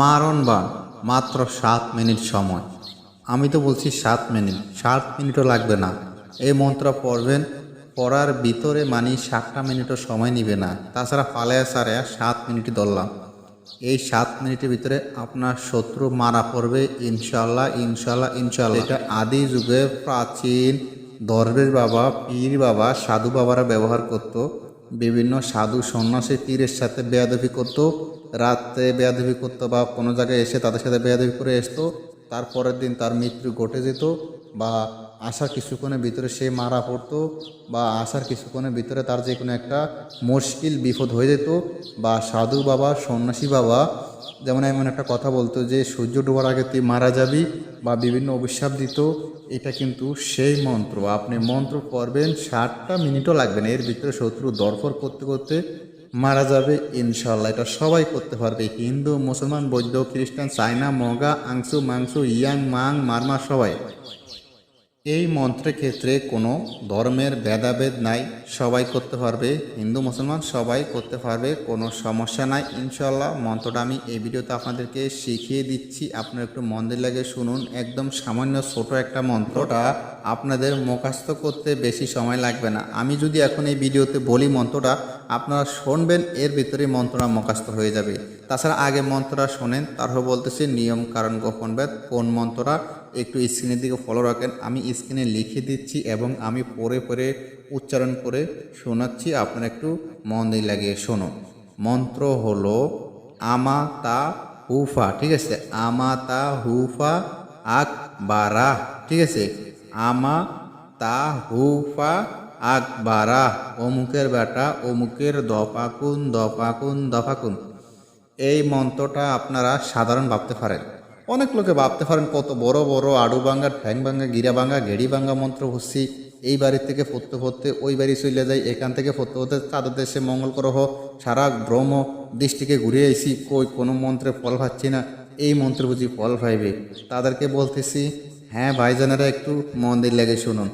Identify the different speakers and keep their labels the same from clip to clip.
Speaker 1: মারণ বান মাত্র সাত মিনিট সময়। আমি তো বলছি সাত মিনিট, সাত মিনিটও লাগবে না। এই মন্ত্র পড়বেন, পড়ার ভিতরে মানে সাতটা মিনিটও সময় নিবে না। তাছাড়া পালায়া সারে সাত মিনিট ধরলাম। এই সাত মিনিটের ভিতরে আপনার শত্রু মারা পড়বে ইনশাল্লাহ ইনশাল্লাহ ইনশাল্লাহ এটা আদি যুগে প্রাচীন দরবেশ বাবা, পীর বাবা, সাধু বাবারা ব্যবহার করত। বিভিন্ন সাধু সন্ন্যাসী পীরের সাথে বেয়াদবি করতো রাতে বেয়াদবি করতো বা কোনো জায়গায় এসে তাদের সাথে বেয়াদবি করে আসতো তারপরের দিন তার মৃত্যু ঘটে যেত বা আসার কিছুক্ষণের ভিতরে সে মারা পড়তো বা আসার কিছুক্ষণের ভিতরে তার যে কোনো একটা মুশকিল, বিপদ হয়ে যেত বা সাধু বাবা, সন্ন্যাসী বাবা, যেমন এমন একটা কথা বলতো যে, সূর্য ডোবার আগে তুই মারা যাবি বা বিভিন্ন অভিশাপ দিত, এটা কিন্তু সেই মন্ত্র। আপনি মন্ত্র করবেন ষাটটা মিনিটও লাগবে না। এর ভিতরে শত্রু দরফর করতে করতে মারা যাবে ইনশাল্লাহ এটা সবাই করতে পারবে। হিন্দু, মুসলমান, বৌদ্ধ, খ্রিস্টান, চায়না, মগা, আংসু, মাংসু, ইয়াং, মাং, মারমা, সবাই। এই মন্ত্রের ক্ষেত্রে কোনো ধর্মের ভেদাভেদ নাই। সবাই করতে পারবে। হিন্দু, মুসলমান সবাই করতে পারবে। কোনো সমস্যা নাই। ইনশাল্লাহ মন্ত্রটা আমি এই ভিডিওতে আপনাদেরকে শিখিয়ে দিচ্ছি। আপনারা একটু মন্দির লাগে শুনুন। একদম সামান্য ছোট একটা মন্ত্রটা আপনাদের মুখাস্ত করতে বেশি সময় লাগবে না। আমি যদি এখন এই ভিডিওতে বলি মন্ত্রটা, আপনারা শুনবেন, এর ভিতরে মন্ত্রটা মুখাস্ত হয়ে যাবে। তাছাড়া আগে মন্ত্রটা শোনেন, তারপর বলতেছি নিয়ম কারণ গোপন বেদ কোন মন্ত্রটা একটু স্ক্রিনের দিকে ফলো রাখেন। আমি স্ক্রিনে লিখে দিচ্ছি এবং আমি পরে পরে উচ্চারণ করে শোনাচ্ছি। আপনারা একটু মন দিয়ে লাগিয়ে শোনো মন্ত্র হলো আমা তা হুফা ঠিক আছে? আমা তা হুফা আক বারা ঠিক আছে? আমা তা হুফা আক বারা অমুকের বেটা, অমুকের দপাকুন দপাকুন দপাকুন এই মন্ত্রটা আপনারা সাধারণ ভাবতে পারেন। অনেক লোকে ভাবতে পারেন কত বড় বড় আড়ু ভাঙ্গা, ঠ্যাং ভাঙ্গা, গিরা ভাঙ্গা, গেড়ি ভাঙ্গা মন্ত্র হচ্ছি এই বাড়ির থেকে পড়তে পড়তে ওই বাড়ি চলে যাই, এখান থেকে পড়তে পড়তে তাদের দেশে মঙ্গল গ্রহ, সারা ব্রহ্ম দৃষ্টিকে ঘুরে এসি কই কোনো মন্ত্রে ফল পাচ্ছি না, এই মন্ত্র বুঝি ফল পাইবে তাদেরকে বলতেছি হ্যাঁ ভাইজানেরা, একটু মন্দির লেগে শুনুন।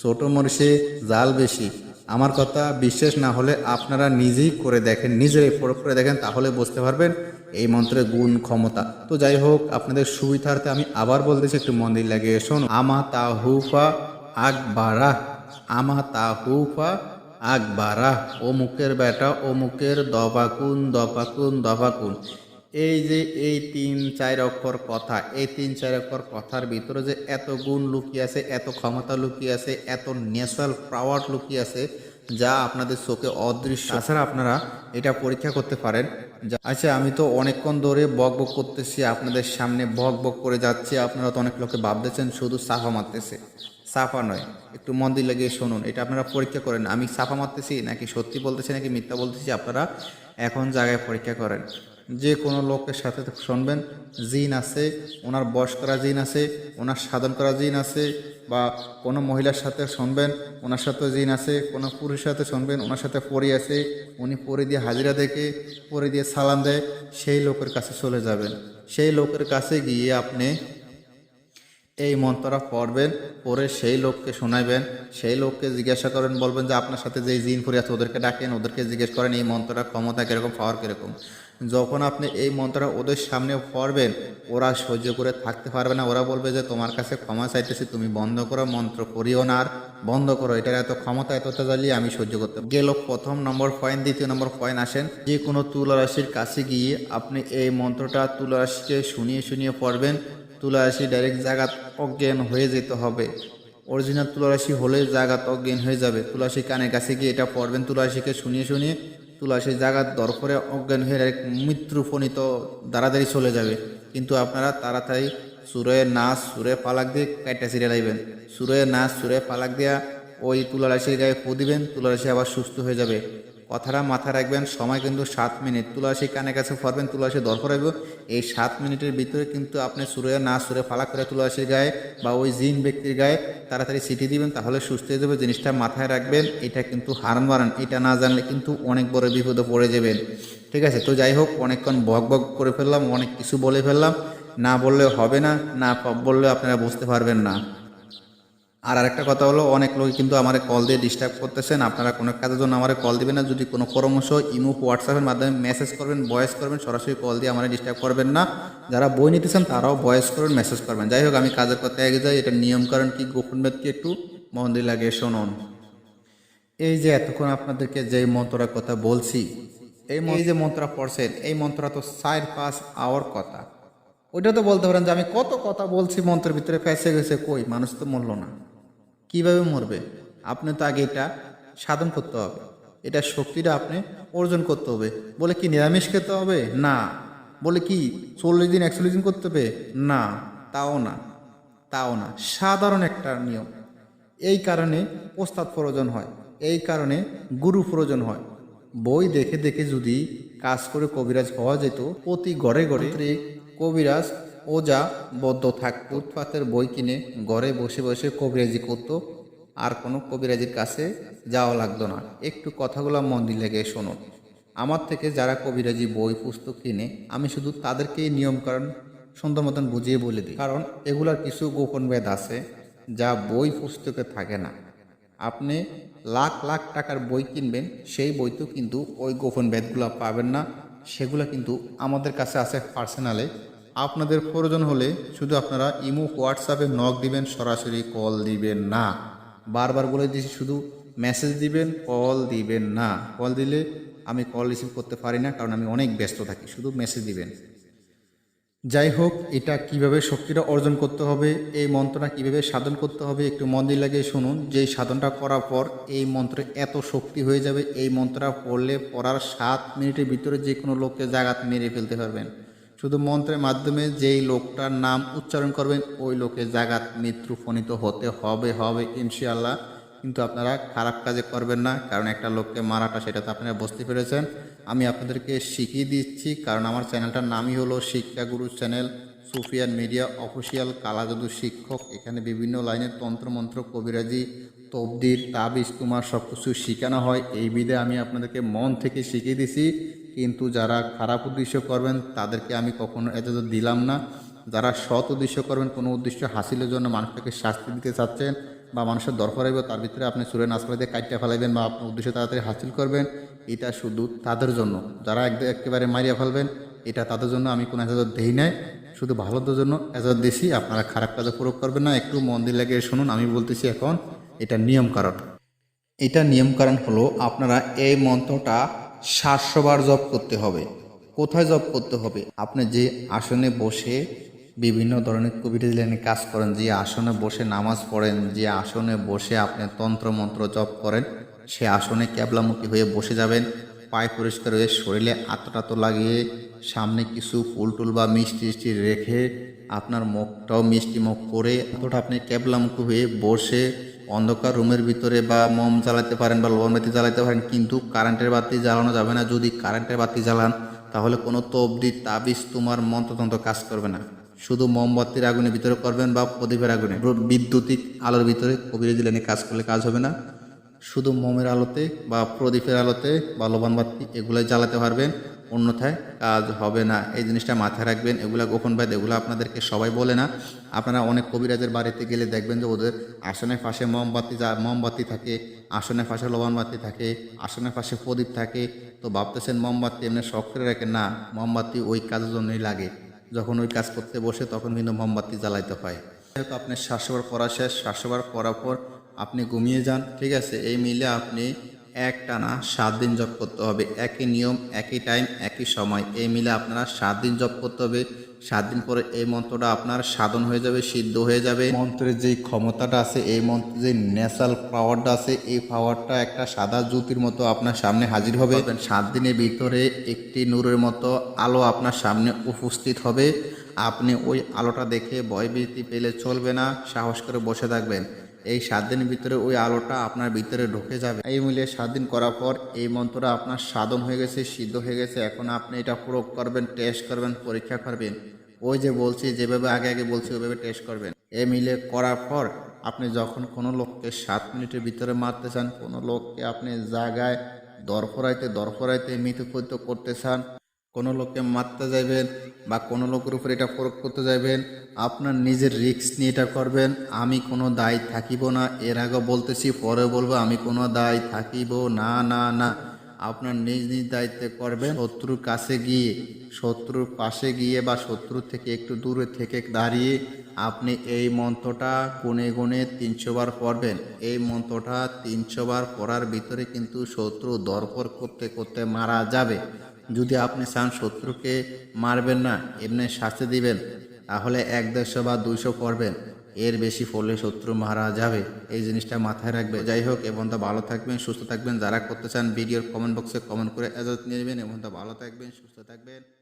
Speaker 1: ছোটো মরিষে জাল বেশি। আমার কথা বিশ্বাস না হলে আপনারা নিজেই করে দেখেন নিজেরাই প্রয়োগ করে দেখেন, তাহলে বুঝতে পারবেন এই মন্ত্রের গুণ, ক্ষমতা। তো যাই হোক, আপনাদের সুবিধার্থে আমি আবার বলতেছি, একটু মন্দির লাগিয়ে শোনো। আমা তা হুফা বাড়া আমা তা হুফা আগ বাড়া অমুকের বেটা অমুকের দবাকুন দবাকুন দবাকুন। এই যে এই তিন চার অক্ষর কথা, এই তিন চার অক্ষর কথার ভিতরে যে এত গুণ লুকিয়ে আছে, এত ক্ষমতা লুকিয়ে আছে, এত ন্যাচারাল পাওয়ার লুকিয়ে আছে যা আপনাদের চোখে অদৃশ্য। তাছাড়া আপনারা এটা পরীক্ষা করতে পারেন। আচ্ছা আমি তো অনেকক্ষণ ধরে বক বক করতেছি আপনাদের সামনে বক বক করে যাচ্ছি। আপনারা তো অনেক লোকে ভাবতেছেন শুধু সাফা মারতেছে। সাফা নয় একটু মন্দির লাগিয়ে শুনুন। এটা আপনারা পরীক্ষা করেন। আমি সাফা মারতেছি নাকি সত্যি বলতেছি নাকি মিথ্যা বলতেছি আপনারা এখন জায়গায় পরীক্ষা করেন। যে কোনো লোকের সাথে শুনবেন, জিন আছে, ওনার বয়স করা জিন আছে, ওনার সাধন করা জিন আছে, বা কোনো মহিলার সাথে শুনবেন, ওনার সাথে জিন আছে, কোনো পুরুষের সাথে শুনবেন, ওনার সাথে পরি আছে, উনি পরি দিয়ে হাজিরা দেখে, পরি দিয়ে সালাম দেয়, সেই লোকের কাছে চলে যাবেন। সেই লোকের কাছে গিয়ে আপনি এই মন্ত্রটা পড়বেন পরে সেই লোককে শোনাবেন, সেই লোককে জিজ্ঞাসা করেন, বলবেন যে আপনার সাথে যে জিন ফুরি আছে, ওদেরকে ডাকেন, ওদেরকে জিজ্ঞেস করেন, এই মন্ত্রটা ক্ষমতা কীরকম, পাওয়ার কীরকম। যখন আপনি এই মন্ত্রটা ওদের সামনে পড়বেন, ওরা সহ্য করে থাকতে পারবে না। ওরা বলবে যে, তোমার কাছে ক্ষমা চাইতেছি, তুমি বন্ধ করো, মন্ত্র করিও না আর বন্ধ করো। এটার এত ক্ষমতা, এত জ্বালিয়ে আমি সহ্য করতে গেল প্রথম নম্বর পয়েন্ট দ্বিতীয় নম্বর পয়েন্ট আসেন। যে কোনো তুলারাশির কাছে গিয়ে আপনি এই মন্ত্রটা তুলা রাশিকে শুনিয়ে শুনিয়ে পড়বেন। তুলারাশি ডাইরেক্ট জাগাত অজ্ঞান হয়ে যেতে হবে। অরিজিনাল তুলারাশি হলে জাগাত অজ্ঞান হয়ে যাবে। তুলাসী কানের কাছে গিয়ে এটা পড়বেন। তুলাসীকে শুনিয়ে শুনিয়ে তুলাসী দর দরপরে অজ্ঞান হয়ে ডাইরেক্ট মৃত্যুফণিত দাঁড়াদাড়ি চলে যাবে। কিন্তু আপনারা তাড়াতাড়ি সুরে নাচ সুরে পালাক দিয়ে কাইটা ছিঁড়ে লাইবেন। সুরে নাচ সুরে পালাক দিয়া ওই তুলারাশির গায়ে ফু দিবেন, তুলারাশি আবার সুস্থ হয়ে যাবে। কথাটা মাথায় রাখবেন, সময় কিন্তু সাত মিনিট। তুলাসী কানে কাছে ফরবেন তুলাসী দরকার রাখব এই সাত মিনিটের ভিতরে কিন্তু আপনি সুরে না সুরে ফালাক করে তুলাসীর গায়ে বা ওই জিন ব্যক্তির গায়ে তাড়াতাড়ি সিটি দিবেন, তাহলে সুস্থ হয়ে যাবে। জিনিসটা মাথায় রাখবেন, এটা কিন্তু হারান বাড়ান এটা না জানলে কিন্তু অনেক বড় বিপদে পড়ে যাবেন। ঠিক আছে? তো যাই হোক, অনেকক্ষণ বক বক করে ফেললাম, অনেক কিছু বলে ফেললাম। না বললে হবে না না বললে আপনারা বুঝতে পারবেন না। আর আরেকটা কথা হলো, অনেক লোক কিন্তু আমার কল দিয়ে ডিস্টার্ব করতেছেন। আপনারা কোনো কাজের জন্য আমার কল দিবেন না। যদি কোনো পরামর্শ ইমো হোয়াটসঅ্যাপের মাধ্যমে মেসেজ করবেন ভয়েস করবেন, সরাসরি কল দিয়ে আমার ডিস্টার্ব করবেন না। যারা বই নিতেছেন, তারাও ভয়েস করবেন মেসেজ করবেন। যাই হোক, আমি কাজের কথা এগিয়ে যাই। এটা নিয়মকরণ কি? গোপন ব্যক্তি একটু মন দিয়ে লাগে শুনুন। এই যে এতক্ষণ আপনাদেরকে যে মন্ত্রটার কথা বলছি, এই এই যে মন্ত্রটা পড়ছেন, এই মন্ত্রটা তো চার পাঁচ আওয়ার কথা। ওইটা তো বলতে পারেন যে আমি কত কথা বলছি, মন্ত্রের ভিতরে ফেসে গেছে, কই? মানুষ তো মরলো না। কীভাবে মরবে? আপনি তো আগে এটা সাধন করতে হবে। এটা শক্তিটা আপনি অর্জন করতে হবে। বলে কি নিরামিষ খেতে হবে? না। বলে কি চল্লিশ দিন একচল্লিশ দিন করতে হবে? না। তাও না। তাও না। সাধারণ একটা নিয়ম। এই কারণে প্রস্তাব প্রয়োজন হয়। এই কারণে গুরু প্রয়োজন হয়। বই দেখে দেখে যদি কাজ করে কবিরাজ হওয়া যেত প্রতি ঘরে ঘরে কবিরাজ ওজা বদ্ধ থাকতো উৎপাতের বই কিনে ঘরে বসে বসে কবিরাজি করতো। আর কোনো কবিরাজির কাছে যাওয়া লাগতো না। একটু কথাগুলো মন দিয়ে লেগে শোনো। আমার থেকে যারা কবিরাজি বই, পুস্তক কিনে, আমি শুধু তাদেরকেই নিয়মকানুন সুন্দর মতন বুঝিয়ে বলে দিই। কারণ এগুলার কিছু গোপন ভেদ আছে, যা বই, পুস্তকে থাকে না। আপনি লাখ লাখ টাকার বই কিনবেন, সেই বইতেও কিন্তু ওই গোপন ভেদগুলো পাবেন না। সেগুলো কিন্তু আমাদের কাছে আছে পার্সোনালে আপনাদের প্রয়োজন হলে শুধু আপনারা ইমো, হোয়াটসঅ্যাপে নক দিবেন, সরাসরি কল দিবেন না। বারবার বলে দিয়েছি, শুধু মেসেজ দিবেন, কল দিবেন না। কল দিলে আমি কল রিসিভ করতে পারি না, কারণ আমি অনেক ব্যস্ত থাকি, শুধু মেসেজ দিবেন। যাই হোক, এটা কীভাবে শক্তিটা অর্জন করতে হবে, এই মন্ত্রটা কীভাবে সাধন করতে হবে, একটু মন দিয়ে লাগিয়ে শুনুন। যে সাধনটা করার পর এই মন্ত্রে এত শক্তি হয়ে যাবে, এই মন্ত্রটা পড়লে পড়ার সাত মিনিটের ভিতরে যে কোনো লোককে জাগাত মেরে ফেলতে পারবেন। শুধু মন্ত্রের মাধ্যমে যেই লোকটার নাম উচ্চারণ করবেন, ওই লোকের জাগাত মৃত্যু ফণিত হতে হবে হবে ইনশাআল্লাহ। কিন্তু আপনারা খারাপ কাজে করবেন না, কারণ একটা লোককে মারাটা সেটা তো আপনারা বুঝতে পেরেছেন। আমি আপনাদেরকে শিখিয়ে দিচ্ছি, কারণ আমার চ্যানেলটার নামই হলো শিক্ষাগুরু চ্যানেল, সুফিয়ান মিডিয়া অফিসিয়াল কালাজাদু শিক্ষক। এখানে বিভিন্ন লাইনের তন্ত্রমন্ত্র কবিরাজি, তবদির, তাবিজ, তোমার সব কিছু শেখানো হয়। এই বিধে আমি আপনাদেরকে মন থেকে শিখিয়ে দিছি। কিন্তু যারা খারাপ উদ্দেশ্য করবেন, তাদেরকে আমি কখনো এত দিলাম না। যারা সৎ উদ্দেশ্য করবেন, কোনো উদ্দেশ্য হাসিলের জন্য মানুষটাকে শাস্তি দিতে চাচ্ছেন বা মানুষের দরকার হইব, তার ভিতরে আপনি সুরে দিয়ে কাটটা ফেলাইবেন বা আপনার উদ্দেশ্য তাড়াতাড়ি হাসিল করবেন, এটা শুধু তাদের জন্য। যারা এক একেবারে মারিয়া ফেলবেন, এটা তাদের জন্য আমি কোনো এজাজত দেই নাই। শুধু ভালোদের জন্য এজাজত দিছি। আপনারা খারাপ কাজে প্রয়োগ করবেন না। একটু মন দিয়ে লাগিয়ে শুনুন, আমি বলতেছি এখন, এটা নিয়ম কারণ। এটা নিয়ম কারণ হলো, আপনারা এই মন্ত্রটা সাতশোবার জপ করতে হবে। কোথায় জপ করতে হবে? আপনি যে আসনে বসে বিভিন্ন ধরনের কোভিড লাইনে কাজ করেন, যে আসনে বসে নামাজ পড়েন, যে আসনে বসে আপনি তন্ত্র মন্ত্র জপ করেন, সে আসনে ক্যাবলামুখী হয়ে বসে যাবেন। পায়ে পরিষ্কার হয়ে শরীরে আতটাতো লাগিয়ে সামনে কিছু ফুল টুল বা মিষ্টি টিষ্টি রেখে আপনার মুখটাও মিষ্টি মুখ করে অতটা আপনি ক্যাবলামুখী হয়ে বসে অন্ধকার রুমের ভিতরে বা মোম জ্বালাতে পারেন বা লোবাতি জ্বালাতে পারেন, কিন্তু কারেন্টের বাতি জ্বালানো যাবে না। যদি কারেন্টের বাতি জ্বালান, তাহলে কোনো তবদি, তাবিজ তোমার মন্ত্রতন্ত্র কাজ করবে না। শুধু মোমবাতির আগুনের ভিতরে করবেন বা প্রদীপের আগুনে। বৈদ্যুতিক আলোর ভিতরে কবিরাজি লাইনে কাজ করলে কাজ হবে না। শুধু মোমের আলোতে বা প্রদীপের আলোতে বা লোবান বাতি এগুলো জ্বালাতে পারবেন, অন্যথায় কাজ হবে না। এই জিনিসটা মাথায় রাখবেন, এগুলা গোপন বাদ এগুলো আপনাদেরকে সবাই বলে না। আপনারা অনেক কবিরাজের বাড়িতে গেলে দেখবেন যে ওদের আসনের পাশে মোমবাতি যা, মোমবাতি থাকে আসনের পাশে লোবান বাতি থাকে আসনের পাশে প্রদীপ থাকে। তো ভাবতেছেন মোমবাতি এমনি শখ করে রাখেন না, মোমবাতি ওই কাজের জন্যই লাগে। যখন ওই কাজ করতে বসে তখন কিন্তু মোমবাতি জ্বালাইতে হয়। যেহেতু আপনি শ্বাসবার পড়া শেষ, শ্বাসবার পড়ার পর আপনি ঘুমিয়ে যান, ঠিক আছে? এই মিলে আপনি এক টানা সাত দিন জব করতে হবে। একই নিয়ম, একই টাইম একই সময়। এই মিলে আপনারা সাত দিন জব করতে হবে। সাত দিন পরে এই মন্ত্রটা আপনার সাধন হয়ে যাবে, সিদ্ধ হয়ে যাবে। মন্ত্রের যেই ক্ষমতাটা আছে, এই মন্ত্রের যে ন্যাচারাল পাওয়ারটা আছে, এই পাওয়ারটা একটা সাদা জ্যোতির মতো আপনার সামনে হাজির হবে। সাত দিনের ভিতরে একটি নূরের মতো আলো আপনার সামনে উপস্থিত হবে। আপনি ওই আলোটা দেখে ভয়ভীতি পেলে চলবে না। সাহস করে বসে থাকবেন। এই সাত দিনের ভিতরে ওই আলোটা আপনার ভিতরে ঢুকে যাবে। এই মিলিয়ে সাত দিন করার পর এই মন্ত্রটা আপনার সাধন হয়ে গেছে, সিদ্ধ হয়ে গেছে। এখন আপনি এটা প্রয়োগ করবেন টেস্ট করবেন, পরীক্ষা করবেন। ওই যে বলছি, যেভাবে আগে আগে বলছি, ওইভাবে টেস্ট করবেন। এই মিলে করার পর আপনি যখন কোনো লোককে সাত মিনিটের ভিতরে মারতে চান, কোনো লোককে আপনি জায়গায় দরফরাইতে দরফরাইতে মৃত্যুপত্য করতে চান কোনো লোককে মারতে যাইবেন বা কোনো লোকের উপর এটা প্রয়োগ করতে যাইবেন, আপনার নিজের রিস্ক নিয়ে এটা করবেন, আমি কোনো দায় থাকিব না, এর আগে বলতেছি, পরে বলব, আমি কোনো দায় থাকিব, না না না। আপনার নিজ নিজ দায়িত্বে করবেন, শত্রুর কাছে গিয়ে, শত্রুর পাশে গিয়ে বা শত্রুর থেকে একটু দূরে থেকে দাঁড়িয়ে আপনি এই মন্ত্রটা গুনে গুণে তিনশো বার পড়বেন। এই মন্ত্রটা তিনশো বার পড়ার ভিতরে কিন্তু শত্রু দরপর করতে করতে মারা যাবে। যদি আপনি চান শত্রুকে মারবেন না, এমনি শাস্তি দিবেন, তাহলে এক দেড়শো বা দুইশো করবেন। এর বেশি ফলে শত্রু মারা যাবে। এই জিনিসটা মাথায় রাখবে। যাই হোক এবং তা ভালো থাকবেন, সুস্থ থাকবেন। যারা করতে চান, ভিডিওর কমেন্ট বক্সে কমেন্ট করে এজাজত নিয়ে নেবেন। এবং তা ভালো থাকবেন, সুস্থ থাকবেন।